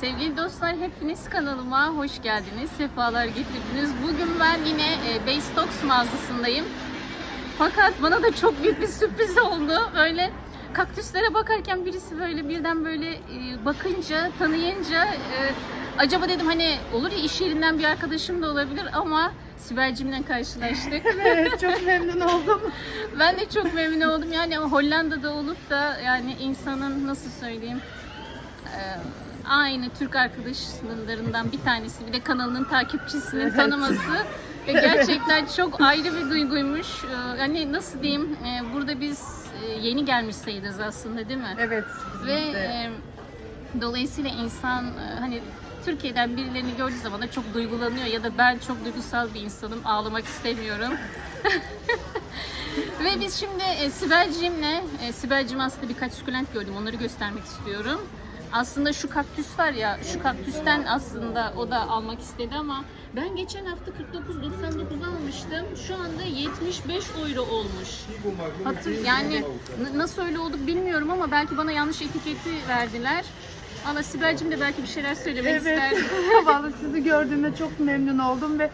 Sevgili dostlar hepiniz kanalıma hoş geldiniz. Sefalar getirdiniz. Bugün ben yine e, Base Stocks mağazasındayım. Fakat bana da çok büyük bir sürpriz oldu. Böyle kaktüslere bakarken birisi böyle birden böyle e, bakınca, tanıyınca e, acaba dedim hani olur ya iş yerinden bir arkadaşım da olabilir ama Sibel'cimle karşılaştık. Evet, çok memnun oldum. Ben de çok memnun oldum. Yani Hollanda'da olup da yani insanın nasıl söyleyeyim aynı Türk arkadaşlarından bir tanesi bir de kanalının takipçisinin Evet. tanıması ve gerçekten çok ayrı bir duyguymuş. Yani nasıl diyeyim e, burada biz e, yeni gelmiş sayılırız aslında değil mi? Evet. Ve de. e, dolayısıyla insan hani Türkiye'den birilerini gördüğü zaman da çok duygulanıyor ya da ben çok duygusal bir insanım ağlamak istemiyorum. Ve biz şimdi e, Sibel'cimle, e, Sibel'cim aslında birkaç sukulent gördüm onları göstermek istiyorum. Aslında şu kaktüs var ya, şu kaktüsten aslında o da almak istedi ama ben geçen hafta 49.99 almıştım. Şu anda 75 euro olmuş. Hatır, yani nasıl öyle oldu bilmiyorum ama belki bana yanlış etiketi verdiler. Ama Sibel'cim de belki bir şeyler söylemek Evet. ister. Vallahi sizi gördüğümde çok memnun oldum ve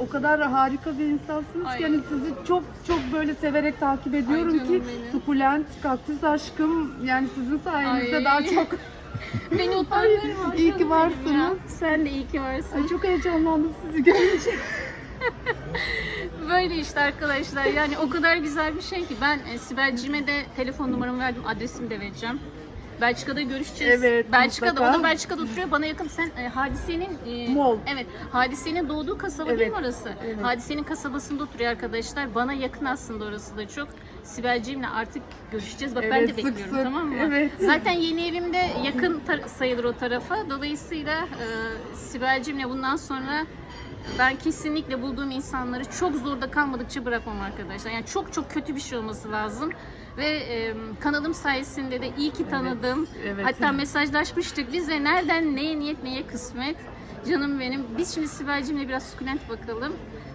o kadar harika bir insansınız Ay. ki yani sizi çok çok böyle severek takip ediyorum ki benim. sukulent, kaktüs aşkım yani sizin sayenizde Ay. daha çok Beni utandırma. iyi ki varsınız. Sen de iyi ki varsın. Ay, çok heyecanlandım sizi görünce. Böyle işte arkadaşlar yani o kadar güzel bir şey ki ben e, Sibel'cime de telefon numaramı verdim adresimi de vereceğim. Belçika'da görüşeceğiz. Evet, Belçika'da mutlaka. o da Belçika'da oturuyor. Bana yakın sen e, Hadise'nin e, Mol. Evet. Hadise'nin doğduğu kasaba değil Evet, mi orası? evet. Hadise'nin kasabasında oturuyor arkadaşlar. Bana yakın aslında orası da çok. Sibel'cimle artık görüşeceğiz. Bak ben Evet, de sık bekliyorum sık, tamam mı? evet. Zaten yeni evimde yakın sayılır o tarafa. Dolayısıyla e, Sibel'cimle bundan sonra ben kesinlikle bulduğum insanları çok zorda kalmadıkça bırakmam arkadaşlar. Yani çok çok kötü bir şey olması lazım. Ve e, kanalım sayesinde de iyi ki tanıdım. evet. Hatta mesajlaşmıştık biz ve nereden neye niyet neye kısmet. Canım benim. Biz şimdi Sibel'cimle biraz sukulent bakalım.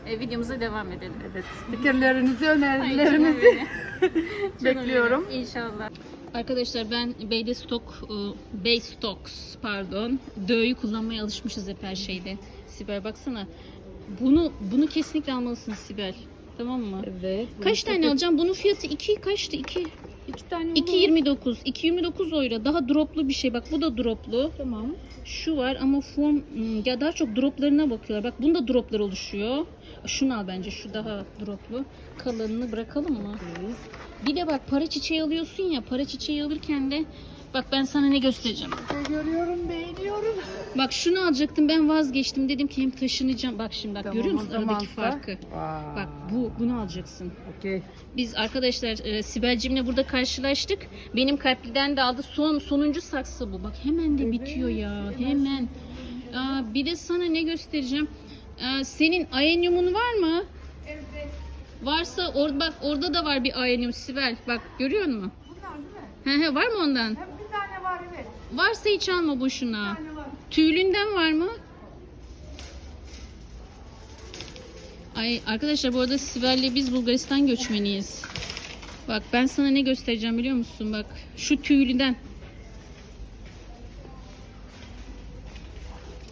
E, videomuza devam edelim. Evet. Fikirlerinizi, önerilerinizi bekliyorum. benim, İnşallah. Arkadaşlar ben Beyde Stock, e, Bey Stocks pardon, D'yi kullanmaya alışmışız hep her şeyde. Sibel baksana. Bunu bunu kesinlikle almalısınız Sibel. Tamam mı? Evet. Kaç tane alacağım? Bunun fiyatı 2 kaçtı? 2 İki tane olur. 2.29. 2.29 euro. Daha droplu bir şey. Bak bu da droplu. Tamam. Şu var ama form hmm, ya daha çok droplarına bakıyorlar. Bak bunda droplar oluşuyor. Şunu al bence. Şu daha droplu. Kalanını bırakalım mı? Bir de bak para çiçeği alıyorsun ya. Para çiçeği alırken de bak ben sana ne göstereceğim. Görüyorum, beğeniyorum. Bak şunu alacaktım ben vazgeçtim. Dedim ki hem taşınacağım. Bak şimdi bak Tamam, görüyor o musun aradaki zamansa- farkı? Vay. Bak bu bunu alacaksın. Okey. Biz arkadaşlar e, Sibel'cimle burada karşılaştık. Benim kalpliden de aldı. Son sonuncu saksı bu. Bak hemen de bitiyor ya. Hemen. Aa, bir de sana ne göstereceğim. Aa, senin ayenyumun var mı? Evet. Varsa or bak orada da var bir ayenyum Sibel. Bak görüyor musun? Bunlar değil mi? He he var mı ondan? Hem bir tane var evet. Varsa hiç alma boşuna. Var. Tüylünden var mı? Ay arkadaşlar bu arada Sibel'le biz Bulgaristan göçmeniyiz. Bak ben sana ne göstereceğim biliyor musun? Bak şu tüylüden.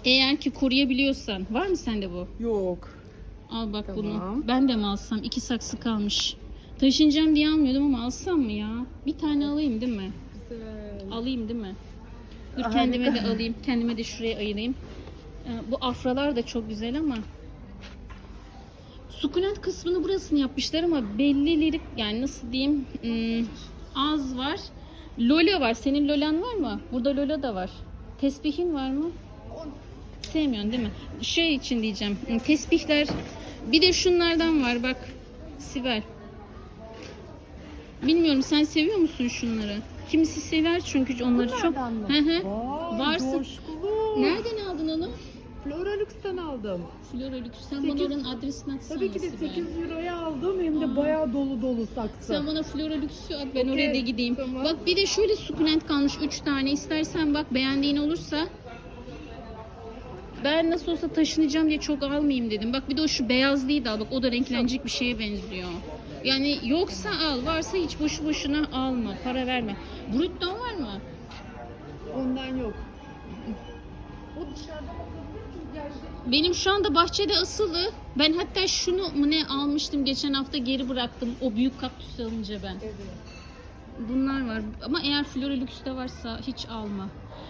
Eğer ki koruyabiliyorsan. Var mı sende bu? Yok. Al bak bunu. Tamam. Ben de mi alsam? İki saksı kalmış. Taşınacağım diye almıyordum ama alsam mı ya? Bir tane alayım değil mi? Güzel. Alayım değil mi? Dur Harika. kendime de alayım. Kendime de şuraya ayırayım. Ee, Bu afralar da çok güzel ama sukulent kısmını burasını yapmışlar ama bellileri yani nasıl diyeyim hmm, az var. Lola var. Senin lolan var mı? Burada lola da var. Tesbihin var mı? Sevmiyorsun değil mi? Şey için diyeceğim. hmm, Tesbihler bir de şunlardan var bak. Sibel. Bilmiyorum sen seviyor musun şunları? Kimisi sever çünkü onları çok. Bunlardan mı? Hı hı. Vay, Varsın. coşkulu. Nereden aldın onu? Floralux'tan aldım. Floralux. Sen Sekiz- bana oranın adresini atsana. Tabii ki de Sibel. 8 euroya aldım hem de Aa. bayağı dolu dolu saksı. Sen bana Floralux'u at ben oraya da gideyim. tamam. Bak bir de şöyle sukulent kalmış 3 tane. İstersen bak beğendiğin olursa. Ben nasıl olsa taşınacağım diye çok almayayım dedim. Bak bir de o şu beyazlıyı da al. Bak o da renklenecek bir şeye benziyor. Yani yoksa al. Varsa hiç boşu boşuna alma. Para verme. Bruton var mı? Ondan yok. O dışarıda Benim şu anda bahçede asılı. Ben hatta şunu mu ne almıştım geçen hafta geri bıraktım. O büyük kaktüsü alınca ben. Evet. Bunlar var ama eğer Floralüx'te varsa hiç alma.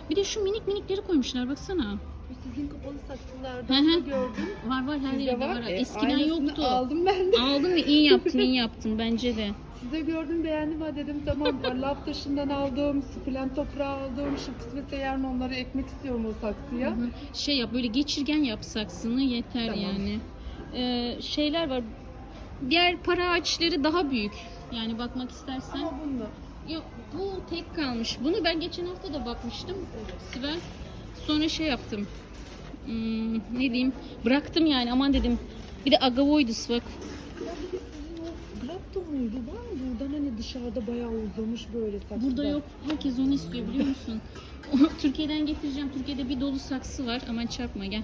Bir de şu minik minikleri koymuşlar baksana. Sizin kapalı saksılarda hı. gördüm. Var var her Sizde yerde var. var. E, Eskiden aynısını yoktu. aldım ben de. Aldın ve iyi yaptın iyi yaptın bence de. Size gördüm beğendim ha dedim tamam ya, laf taşından aldım, splent toprağı aldım. Şu kısmetse yarın onları ekmek istiyorum o saksıya. Hı hı. Şey yap böyle geçirgen yap saksını yeter Tamam. yani. Ee, şeyler var. Diğer para ağaçları daha büyük. Yani bakmak istersen. Ama bunda. Yok bu tek kalmış. Bunu ben geçen hafta da bakmıştım. Sibel. Sonra şey yaptım. Hmm, ne diyeyim? Bıraktım yani aman dedim. Bir de agavoidus bak. Grapto muydu? Var mı buradan hani dışarıda bayağı uzamış böyle saksılar? Burada yok. Herkes onu istiyor biliyor musun? Türkiye'den getireceğim. Türkiye'de bir dolu saksı var. Aman çarpma gel.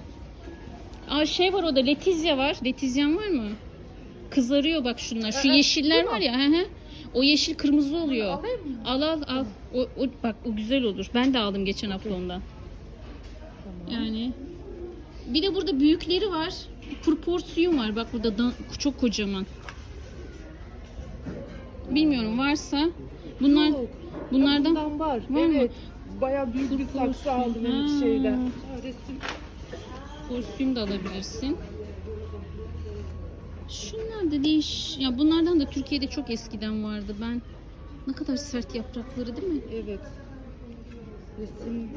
Aa şey var orada letizya var. Letizyan var mı? Kızarıyor bak şunlar. Şu yeşiller bu mu? var ya. Hı hı. O yeşil kırmızı oluyor. Alayım mı? Al al al. O, o bak o güzel olur. Ben de aldım geçen hafta ondan. Bir de burada büyükleri var. Purporsiyum var. Bak burada da, çok kocaman. Bilmiyorum varsa bunlar Yok. bunlardan Bundan var. Var mı? evet. Bayağı büyük bir saksı aldım benim şeyden. Ha, Resim. Porsiyum da alabilirsin. Şunlar da değiş. Ya bunlardan da Türkiye'de çok eskiden vardı. Ben ne kadar sert yaprakları değil mi? Evet. Resim.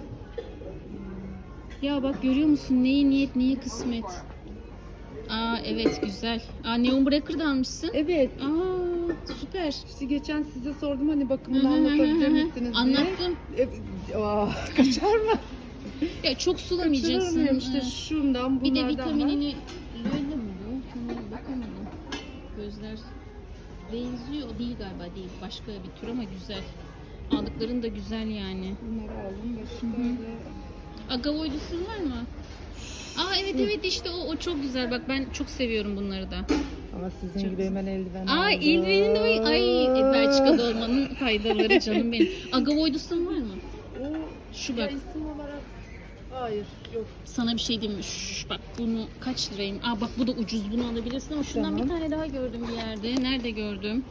Ya bak görüyor musun? Neye niyet, neye kısmet. Aa evet güzel. Aa Neon Breaker da almışsın. Evet. Aa süper. İşte geçen size sordum hani bakımını anlatabilir misiniz diye. Anlattım. Aa, kaçar mı? Ya çok sulamayacaksın. Kaçıramıyorum işte şundan Bir de bunlardan vitaminini böyle mi bu? Bakamadım. Gözler benziyor. O değil galiba değil. Başka bir tür ama güzel. Aldıkların da güzel yani. Bunları aldım başka Hı Agavoidus'un var mı? Aa evet evet işte o, o çok güzel. Bak ben çok seviyorum bunları da. Ama sizin Çok gibi hemen eldiven Aa aldım. ilmeğinin de var. Ay e, Belçika'da olmanın faydaları canım benim. Agavoidus'un var mı? O Şu bak. isim olarak hayır yok. Sana bir şey diyeyim mi? Şş, bak bunu kaç lirayım? Aa bak bu da ucuz. Bunu alabilirsin ama şundan Tamam. bir tane daha gördüm bir yerde. Nerede gördüm?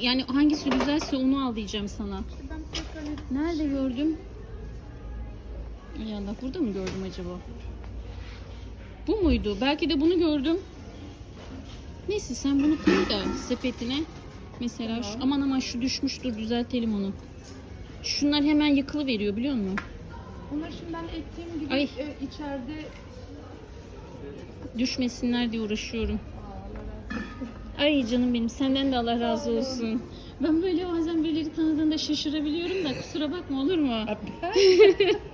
Yani hangisi güzelse onu al diyeceğim sana. İşte ben pek hani Nerede gördüm? Ya Allah burada mı gördüm acaba? Bu muydu? Belki de bunu gördüm. Neyse sen bunu koy da sepetine. Mesela şu, aman aman şu düşmüştür düzeltelim onu. Şunlar hemen yıkılı veriyor biliyor musun? bunları şimdi ben ektiğim gibi Ay. e, içeride Düşmesinler diye uğraşıyorum. Ay canım benim senden de Allah razı olsun. Ben böyle bazen birileri tanıdığında şaşırabiliyorum da kusura bakma olur mu?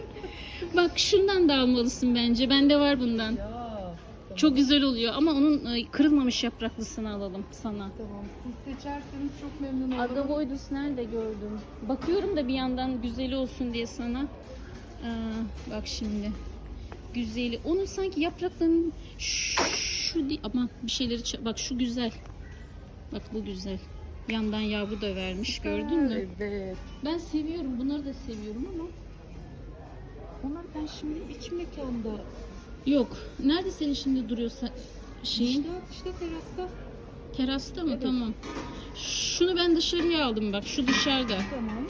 Bak şundan da almalısın bence. Bende var bundan. ya Çok güzel oluyor ama onun e, kırılmamış yapraklısını alalım sana. tamam siz seçerseniz çok memnun olurum. Agavoidus nerede gördüm? Bakıyorum da bir yandan güzeli olsun diye sana. Aa, bak şimdi. Güzeli. Onun sanki yapraklarının şu, şu değil ama bir şeyleri bak şu güzel. Bak bu güzel. Yandan yavru da vermiş gördün mü? Evet. Ben seviyorum. Bunları da seviyorum ama Onlar ben şimdi iç mekanda yok. Nerede senin şimdi duruyorsa şeyin? işte, işte terasta. Terasta mı? Evet. Tamam. Şunu ben dışarıya aldım bak. Şu dışarıda. Tamam.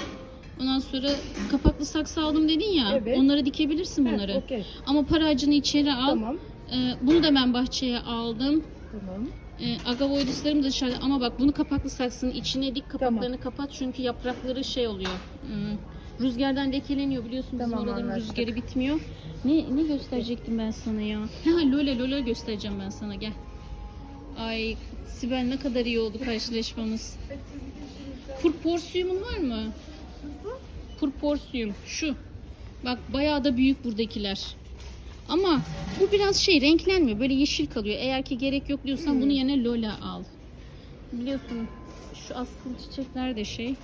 Ondan sonra kapaklı saksı aldım dedin ya. Evet. Onlara dikebilirsin bunları. Heh, Okey. Ama para ağacını içeri al. Tamam. Ee, bunu da ben bahçeye aldım. Tamam. Ee, agavoiduslarım da dışarıda. Ama bak bunu kapaklı saksının içine dik kapaklarını kapat. Çünkü yaprakları şey oluyor. Hmm, rüzgardan lekeleniyor biliyorsun bizim Tamam, oraların anlaştık. rüzgarı bitmiyor. Ne ne gösterecektim ben sana ya? Ha Lola Lola göstereceğim ben sana gel. Ay Sibel ne kadar iyi oldu karşılaşmamız. Purporsiyumun var mı? Purporsiyum şu. Bak bayağı da büyük buradakiler. Ama bu biraz şey renklenmiyor. Böyle yeşil kalıyor. Eğer ki gerek yok diyorsan Hmm. bunu yerine Lola al. Biliyorsun şu askılı çiçekler de şey.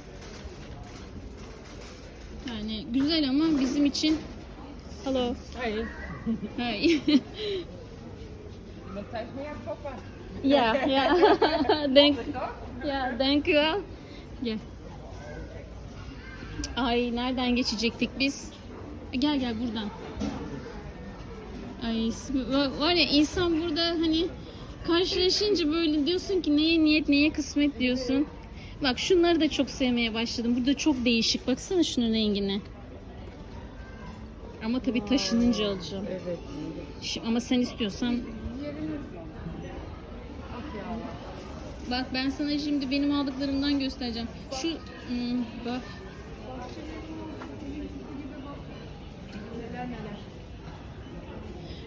Yani güzel ama bizim için Hello. Hi. Hi. Wat thuis meer papa? yeah, yeah. thank, yeah, thank you. Yeah. Ay nereden geçecektik biz? Gel gel buradan. Ay va- var ya insan burada hani karşılaşınca böyle diyorsun ki neye niyet neye kısmet diyorsun. Bak şunları da çok sevmeye başladım. Burada çok değişik. Baksana şunun rengine. Ama tabii taşınınca alacağım. Evet. Şi- Ama sen istiyorsan bak ben sana şimdi benim aldıklarımdan göstereceğim. Şu hmm, bak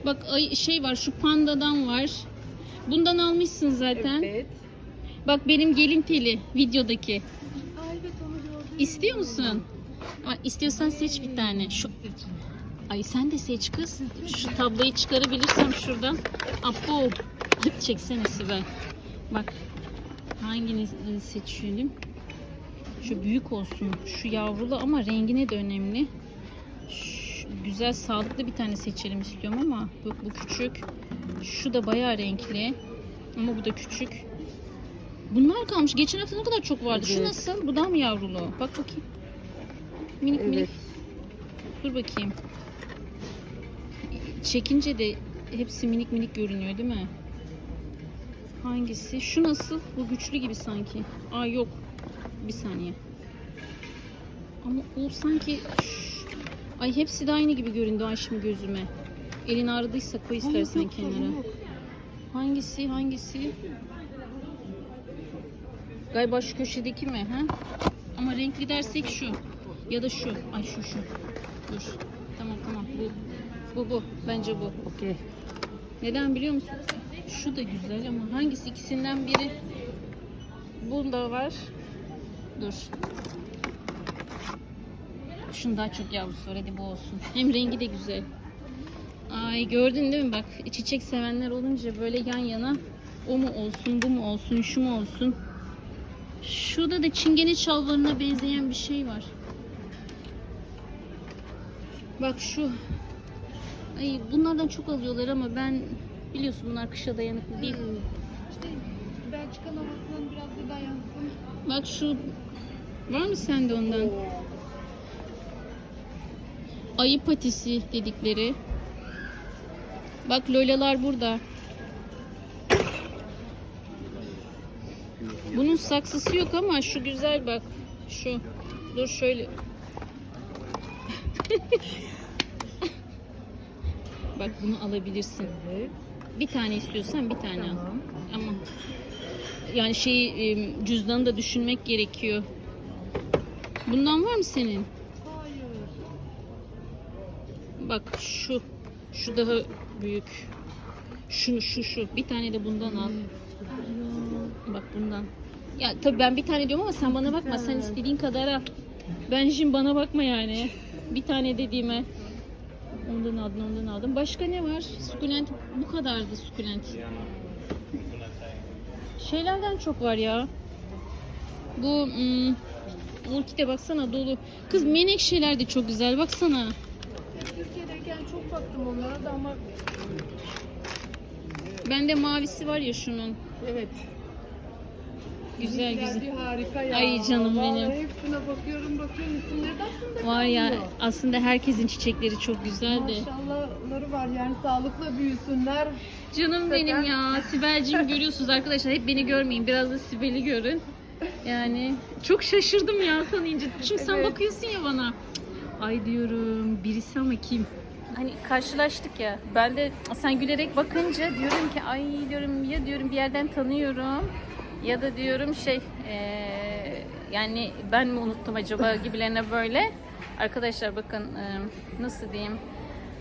bak ay, şey var şu pandadan var. Bundan almışsın zaten. Evet. Bak benim gelin teli videodaki. Ay evet onu gördüm. İstiyor musun? Ama istiyorsan seç bir tane. Şu. Ay sen de seç kız. Şu tablayı çıkarabilirsem şuradan. Apo. Çeksene Sibel. Bak. Hangini seçelim? Şu büyük olsun. Şu yavrulu ama rengine de önemli. Şu güzel sağlıklı bir tane seçelim istiyorum ama bu, bu küçük. Şu da bayağı renkli. Ama bu da küçük. Bunlar kalmış. Geçen hafta ne kadar çok vardı. Şu Evet. nasıl? Bu daha mı yavrulu? Bak bakayım. Minik minik. Evet. Dur bakayım. Çekince de hepsi minik minik görünüyor değil mi? Hangisi? Şu nasıl? Bu güçlü gibi sanki. Aa yok. Bir saniye. Ama o sanki... Şş. Ay hepsi de aynı gibi göründü ay şimdi gözüme. Elin ağrıdıysa koy istersen kenara. Hangisi? Hangisi? Galiba şu köşedeki mi? Ha? Ama renkli dersek şu. Ya da şu. Ay şu şu. Dur. Tamam tamam. Bu. Bu bu. Bence bu. Okey. Neden biliyor musun? Şu da güzel ama hangisi ikisinden biri? Bunda var. Dur. Şunun daha çok yavrusu var. Hadi bu olsun. Hem rengi de güzel. Ay gördün değil mi bak çiçek sevenler olunca böyle yan yana o mu olsun bu mu olsun şu mu olsun. Şurada da çingene çalvarına benzeyen bir şey var. Bak şu. Ay bunlardan çok alıyorlar ama ben biliyorsun bunlar kışa dayanıklı değil. İşte Belçika'nın havasından biraz da dayansın. Bak şu var mı sende ondan? Ayı patisi dedikleri. Bak lolalar burada. Bunun saksısı yok ama şu güzel bak. Şu. Dur şöyle. bak bunu alabilirsin. Evet. Bir tane istiyorsan bir tane al. Tamam. Ama yani şey e, cüzdanı da düşünmek gerekiyor. Bundan var mı senin? Hayır. Bak şu. Şu daha büyük. Şu şu şu. Bir tane de bundan al. Bak bundan. Ya tabii ben bir tane diyorum ama sen bana bakma. Sen istediğin kadar al. Ben şimdi bana bakma yani. Bir tane dediğime. Ondan aldım, ondan aldım. Başka ne var? Sukulent bu kadardı sukulent. Şeylerden çok var ya. Bu hmm, Ulti'de baksana dolu. Kız menekşeler de çok güzel. Baksana. Türkiye'deyken çok baktım onlara da ama Bende mavisi var ya şunun. evet. Güzel güzel. harika ya. Ay canım Vallahi benim. hepsine bakıyorum bakıyorum isimleri de aklımda Var ya kalmıyor. aslında herkesin çiçekleri çok güzel de. Maşallahları var yani sağlıklı büyüsünler. Canım benim ya. Sibel'cim görüyorsunuz arkadaşlar. Hep beni görmeyin. Biraz da Sibel'i görün. Yani çok şaşırdım ya tanıyınca. Çünkü sen Evet. bakıyorsun ya bana. Ay diyorum birisi ama kim? Hani karşılaştık ya. Ben de sen gülerek bakınca diyorum ki ay diyorum ya diyorum bir yerden tanıyorum. Ya da diyorum şey eee, yani ben mi unuttum acaba gibilerine böyle. Arkadaşlar bakın eee, nasıl diyeyim.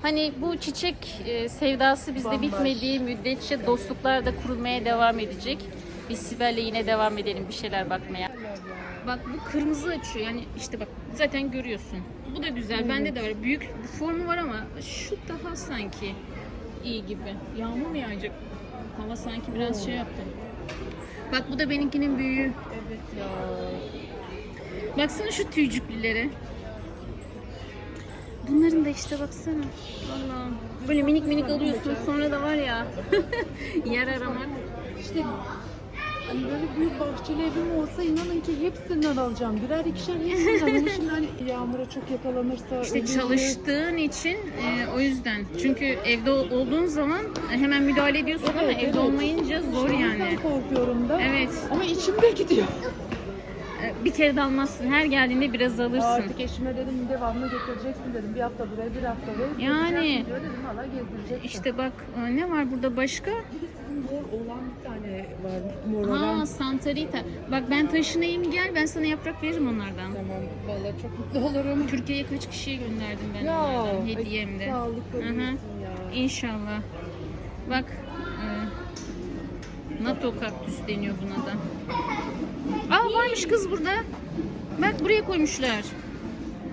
Hani bu çiçek e, sevdası bizde Bambaşka. bitmediği müddetçe dostluklar da kurulmaya devam edecek. Biz Sibel'le yine devam edelim bir şeyler bakmaya. Bak bu kırmızı açıyor yani işte bak zaten görüyorsun. Bu da güzel. Bende de var. Büyük bir formu var ama şu daha sanki iyi gibi. Yağmur mu yağacak? Hava sanki biraz şey yaptı. Bak bu da benimkinin büyüğü. Evet ya. Baksana şu tüycüklülere. Bunların da işte baksana. Valla. Böyle minik minik alıyorsun sonra da var ya yer aramak. İşte Hani böyle büyük bahçeli evim olsa inanın ki hepsinden alacağım. Birer ikişer hepsinden. Onun için hani yağmura çok yakalanırsa İşte ölür. çalıştığın için e, o yüzden. Çünkü evde ol- olduğun zaman hemen müdahale ediyorsun ama Evet, evde evet. olmayınca zor O yani. korkuyorum da. Evet. Ama içimde gidiyor. E, Bir kere de almazsın. Her geldiğinde biraz alırsın. Artık eşime dedim devamlı getireceksin dedim. Bir hafta buraya bir hafta oraya. Yani. diyor. Dedim valla gezdireceksin. İşte bak e, ne var burada başka? Sizin mor olan bir tane var. Mor olan. Ha Santarita. Bak ben taşınayım gel ben sana yaprak veririm onlardan. Tamam valla çok mutlu olurum. Türkiye'ye kaç kişiye gönderdim ben Ya, onlardan hediyemde. Hı. olsun ya. İnşallah. Bak NATO kaktüs deniyor buna da. Aa varmış kız burada. Bak buraya koymuşlar.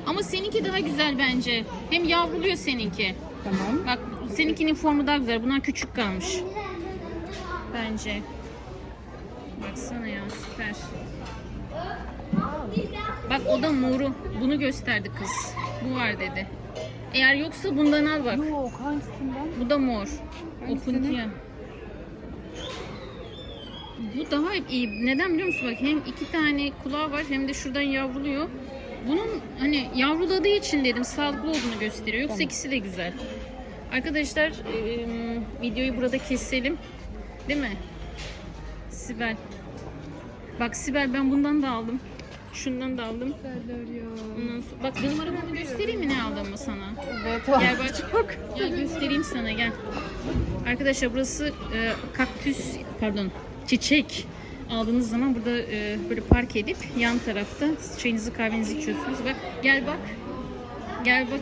Ama seninki daha güzel bence. Hem yavruluyor seninki. Tamam. Bak seninkinin formu daha güzel. Bunlar küçük kalmış. Bence. Baksana ya süper. Bak o da moru. Bunu gösterdi kız. Bu var dedi. Eğer yoksa bundan al bak. Yok hangisinden? Bu da mor. Hangisini? Opuntia. Bu daha iyi. Neden biliyor musun? Bak hem iki tane kulağı var hem de şuradan yavruluyor. Bunun hani yavruladığı için dedim sağlıklı olduğunu gösteriyor. Yoksa Tamam. ikisi de güzel. Arkadaşlar e, videoyu burada keselim. Değil mi? Sibel. Bak Sibel ben bundan da aldım. Şundan da aldım. Ondan sonra, bak benim arabamı göstereyim mi ne aldığımı sana? Evet Gel bak çok. Gel göstereyim sana gel. Arkadaşlar burası e, kaktüs pardon çiçek aldığınız zaman burada e, böyle park edip yan tarafta çayınızı kahvenizi içiyorsunuz. Bak gel bak. Gel bak.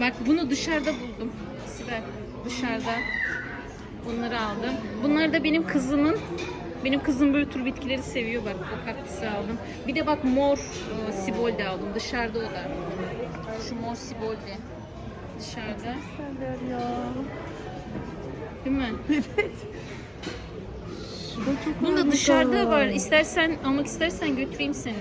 Bak bunu dışarıda buldum. Sibel dışarıda. Bunları aldım. Bunlar da benim kızımın benim kızım böyle tür bitkileri seviyor bak o kaktüsü aldım. Bir de bak mor e, sibolde aldım. Dışarıda o da. Şu mor sibolde. Dışarıda. Güzeller ya. Değil mi? Çok Bunu da dışarıda var. İstersen almak istersen götüreyim seni.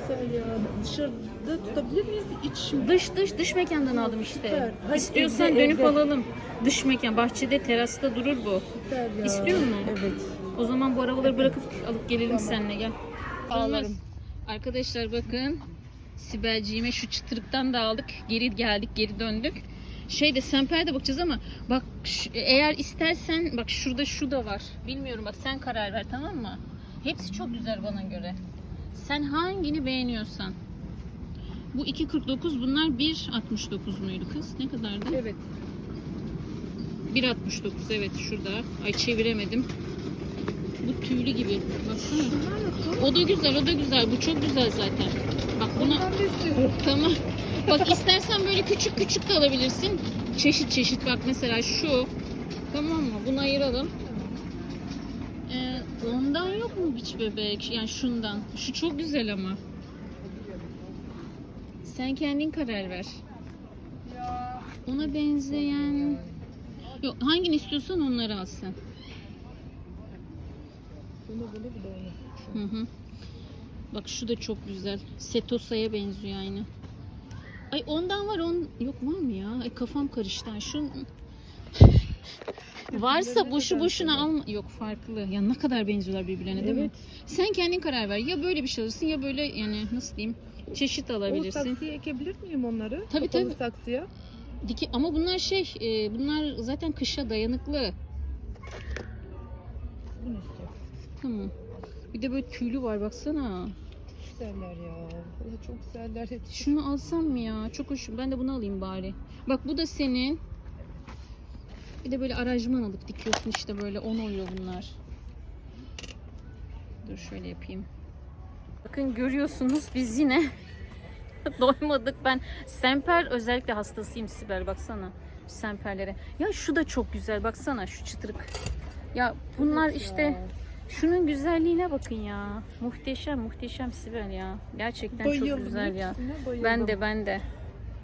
Güzel ya. Dışarıda tutabilir miyiz? İç Dış dış dış mekandan aldım işte. Süper. İstiyorsan evde, dönüp evde. alalım. Dış mekan bahçede terasta durur bu. süper ya. İstiyor mu? Evet. O zaman bu arabaları bırakıp alıp gelelim Tamam. seninle gel. Ağlarım. Arkadaşlar bakın. Sibelciğime şu çıtırıktan da aldık. Geri geldik, geri döndük. Şeyde Semper'e de bakacağız ama bak eğer istersen bak şurada şu da var. Bilmiyorum bak sen karar ver tamam mı? Hepsi çok güzel bana göre. Sen hangini beğeniyorsan. Bu 2.49 bunlar 1.69 muydu kız? Ne kadardı? Evet. 1.69 evet şurada. Ay çeviremedim. Bu tüylü gibi. Baksana. O da güzel, o da güzel. Bu çok güzel zaten. Bak buna Bundan da istiyorum. tamam. Bak istersen böyle küçük küçük de alabilirsin. Çeşit çeşit bak mesela şu. Tamam mı? Bunu ayıralım. Ee, ondan yok mu biç bebek? Yani şundan. Şu çok güzel ama. Sen kendin karar ver. Ona benzeyen... Yok hangini istiyorsan onları al sen. Bunu bunu bir onu. Hı hı. Bak şu da çok güzel. Setosa'ya benziyor aynı. Ay ondan var on yok var mı ya? Ay kafam karıştı. ha. Şu varsa boşu boşuna alma. Yok farklı. Ya ne kadar benziyorlar birbirlerine değil mi? Evet. Sen kendin karar ver. Ya böyle bir şey alırsın ya böyle yani nasıl diyeyim? Çeşit O alabilirsin. saksıya ekebilir miyim onları? Tabii, Kapalı tabii. saksıya. Diki ama bunlar şey, e, bunlar zaten kışa dayanıklı. Bunu istiyorum. Tamam. Bir de böyle tüylü var baksana. Güzeller ya. Vallahi çok güzeller. Şunu alsam mı ya? Çok hoş. Ben de bunu alayım bari. Bak bu da senin. Bir de böyle aracman alıp dikiyorsun işte böyle 10 oluyor bunlar. Dur şöyle yapayım. Bakın görüyorsunuz biz yine doymadık. Ben semper özellikle hastasıyım Sibel baksana. Semperlere. Ya şu da çok güzel baksana şu çıtırık. Ya bunlar Evet işte ya. Şunun güzelliğine bakın ya. Muhteşem muhteşem Sibel ya. Gerçekten çok Bayıldım güzel ya. hepsine bayıldım. Ben de ben de.